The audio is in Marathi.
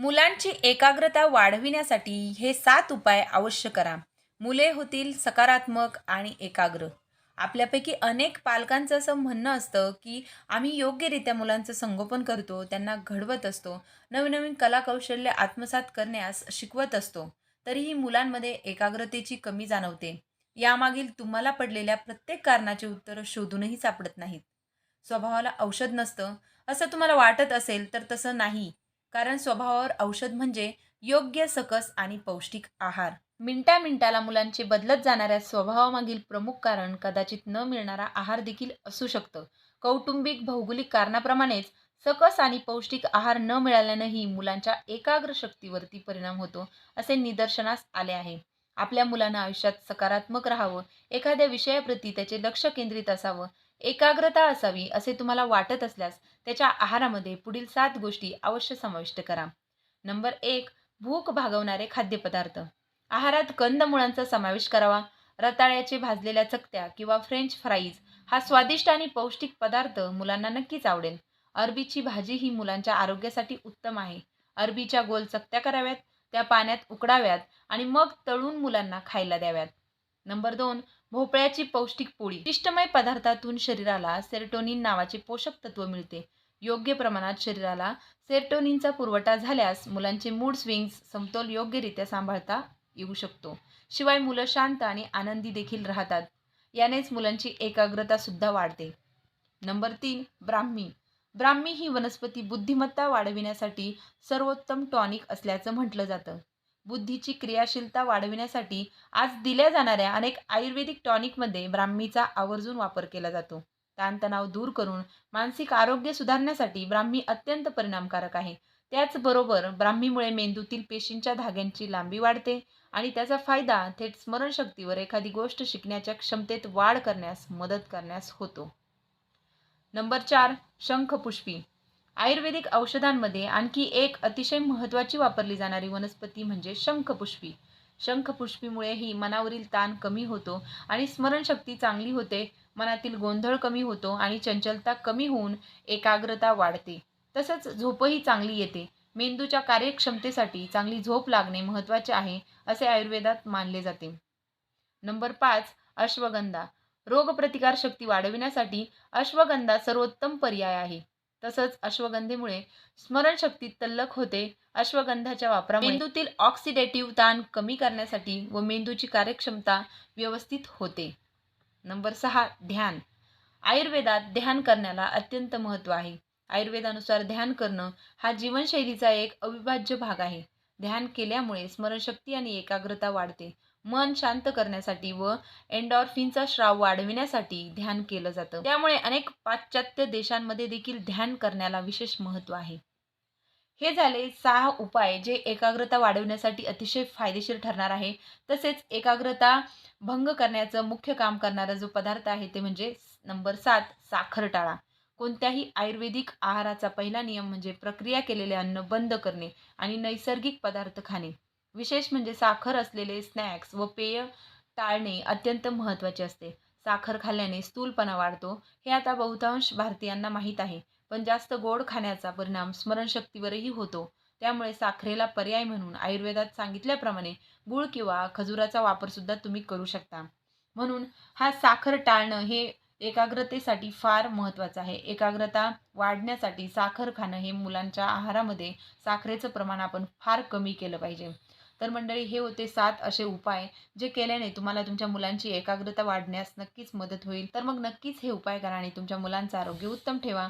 मुलांची एकाग्रता वाढविण्यासाठी हे सात उपाय अवश्य करा. मुले होतील सकारात्मक आणि एकाग्र. आपल्यापैकी अनेक पालकांचं असं म्हणणं असतं की आम्ही योग्यरित्या मुलांचं संगोपन करतो त्यांना घडवत असतो नवीन नवीन कलाकौशल्य आत्मसात करण्यास शिकवत असतो तरीही मुलांमध्ये एकाग्रतेची कमी जाणवते. यामागील तुम्हाला पडलेल्या प्रत्येक कारणाची उत्तरं शोधूनही सापडत नाहीत. स्वभावाला औषध नसतं असं तुम्हाला वाटत असेल तर तसं नाही. कारण स्वभावावर औषध म्हणजे योग्य सकस आणि पौष्टिक आहार. मिनटा मिनटाला मुलांचे बदलत जाणाऱ्या स्वभावामागील प्रमुख कारण कदाचित न मिळणारा आहार देखील असू शकतं. कौटुंबिक भौगोलिक कारणाप्रमाणेच सकस आणि पौष्टिक आहार न मिळाल्यानंही मुलांच्या एकाग्र शक्तीवरती परिणाम होतो असे निदर्शनास आले आहे. आपल्या मुलांना आयुष्यात सकारात्मक राहावं एखाद्या विषयाप्रती त्याचे लक्ष केंद्रित असावं एकाग्रता असावी असे तुम्हाला वाटत असल्यास त्याच्या आहारामध्ये पुढील सात गोष्टी अवश्य समाविष्ट करा. नंबर एक भूक भागवणारे खाद्यपदार्थ. आहारात कंदमुळांचा समावेश करावा. रताळ्याचे भाजलेल्या चकत्या किंवा फ्रेंच फ्राईज हा स्वादिष्ट आणि पौष्टिक पदार्थ मुलांना नक्कीच आवडेल. अरबीची भाजी ही मुलांच्या आरोग्यासाठी उत्तम आहे. अरबीच्या गोल चकत्या कराव्यात त्या पाण्यात उकडाव्यात आणि मग तळून मुलांना खायला द्याव्यात. नंबर दोन भोपळ्याची पौष्टिक पोळी. पिष्टमय पदार्थातून शरीराला सेरोटोनिन नावाचे पोषक तत्व मिळते. योग्य प्रमाणात शरीराला सेरोटोनिनचा पुरवठा झाल्यास मुलांचे मूड स्विंग्स समतोल योग्यरित्या सांभाळता येऊ शकतो. शिवाय मुलं शांत आणि आनंदी देखील राहतात. यानेच मुलांची एकाग्रता सुद्धा वाढते. नंबर तीन ब्राह्मी. ब्राह्मी ही वनस्पती बुद्धिमत्ता वाढविण्यासाठी सर्वोत्तम टॉनिक असल्याचं म्हटलं जातं. बुद्धीची क्रियाशीलता वाढविण्यासाठी आज दिल्या जाणाऱ्या अनेक आयुर्वेदिक टॉनिकमध्ये ब्राह्मीचा आवर्जून वापर केला जातो. ताणतणाव दूर करून मानसिक आरोग्य सुधारण्यासाठी ब्राह्मी अत्यंत परिणामकारक आहे. त्याचबरोबर ब्राह्मीमुळे मेंदूतील पेशींच्या धाग्यांची लांबी वाढते आणि त्याचा फायदा थेट स्मरणशक्तीवर एखादी गोष्ट शिकण्याच्या क्षमतेत वाढ करण्यास मदत करण्यास होतो. नंबर चार शंखपुष्पी. आयुर्वेदिक औषधांमध्ये आणखी एक अतिशय महत्त्वाची वापरली जाणारी वनस्पती म्हणजे शंखपुष्पी. शंखपुष्पीमुळेही मनावरील ताण कमी होतो आणि स्मरणशक्ती चांगली होते मनातील गोंधळ कमी होतो आणि चंचलता कमी होऊन एकाग्रता वाढते. तसंच झोपही चांगली येते. मेंदूच्या कार्यक्षमतेसाठी चांगली झोप लागणे महत्त्वाचे आहे असे आयुर्वेदात मानले जाते. नंबर पाच अश्वगंधा. रोगप्रतिकार शक्ती वाढविण्यासाठी अश्वगंधा सर्वोत्तम पर्याय आहे. तसंच अश्वगंधेमुळे स्मरणशक्ती तल्लख होते अश्वगंधाच्या वापरामुळे. मेंदूतील ऑक्सिडेटिव्ह ताण कमी करण्यासाठी व मेंदूची कार्यक्षमता व्यवस्थित होते. नंबर सहा ध्यान. आयुर्वेदात ध्यान करण्याला अत्यंत महत्त्व आहे. आयुर्वेदानुसार ध्यान करणं हा जीवनशैलीचा एक अविभाज्य भाग आहे. ध्यान केल्यामुळे स्मरणशक्ती आणि एकाग्रता वाढते. मन शांत करण्यासाठी व एन्डॉर्फिनचा स्राव वाढविण्यासाठी ध्यान केलं जातं. त्यामुळे अनेक पाश्चात्य देशांमध्ये देखील ध्यान करण्याला विशेष महत्त्व आहे. हे झाले सहा उपाय जे एकाग्रता वाढवण्यासाठी अतिशय फायदेशीर ठरणार आहे. तसेच एकाग्रता भंग करण्याचं मुख्य काम करणारा जो पदार्थ आहे ते म्हणजे नंबर सात साखर टाळा. कोणत्याही आयुर्वेदिक आहाराचा पहिला नियम म्हणजे प्रक्रिया केलेले अन्न बंद करणे आणि नैसर्गिक पदार्थ खाणे. विशेष म्हणजे साखर असलेले स्नॅक्स व पेय टाळणे अत्यंत महत्त्वाचे असते. साखर खाल्ल्याने स्थूलपणा वाढतो. हे आता बहुतांश भारतीयांना माहीत आहे. पण जास्त गोड खाण्याचा परिणाम स्मरणशक्तीवरही होतो. त्यामुळे साखरेला पर्याय म्हणून आयुर्वेदात सांगितल्याप्रमाणे गूळ किंवा खजुराचा वापरसुद्धा तुम्ही करू शकता. म्हणून हा साखर टाळणं हे एकाग्रतेसाठी फार महत्त्वाचं आहे. एकाग्रता वाढण्यासाठी साखर खाणं हे मुलांच्या आहारामध्ये साखरेचं प्रमाण आपण फार कमी केलं पाहिजे. तर मंडळी हे होते सात असे उपाय जे केल्याने तुम्हाला तुमच्या मुलांची एकाग्रता वाढण्यास नक्कीच मदत होईल. तर मग नक्कीच हे उपाय करा आणि तुमच्या मुलांचं आरोग्य उत्तम ठेवा.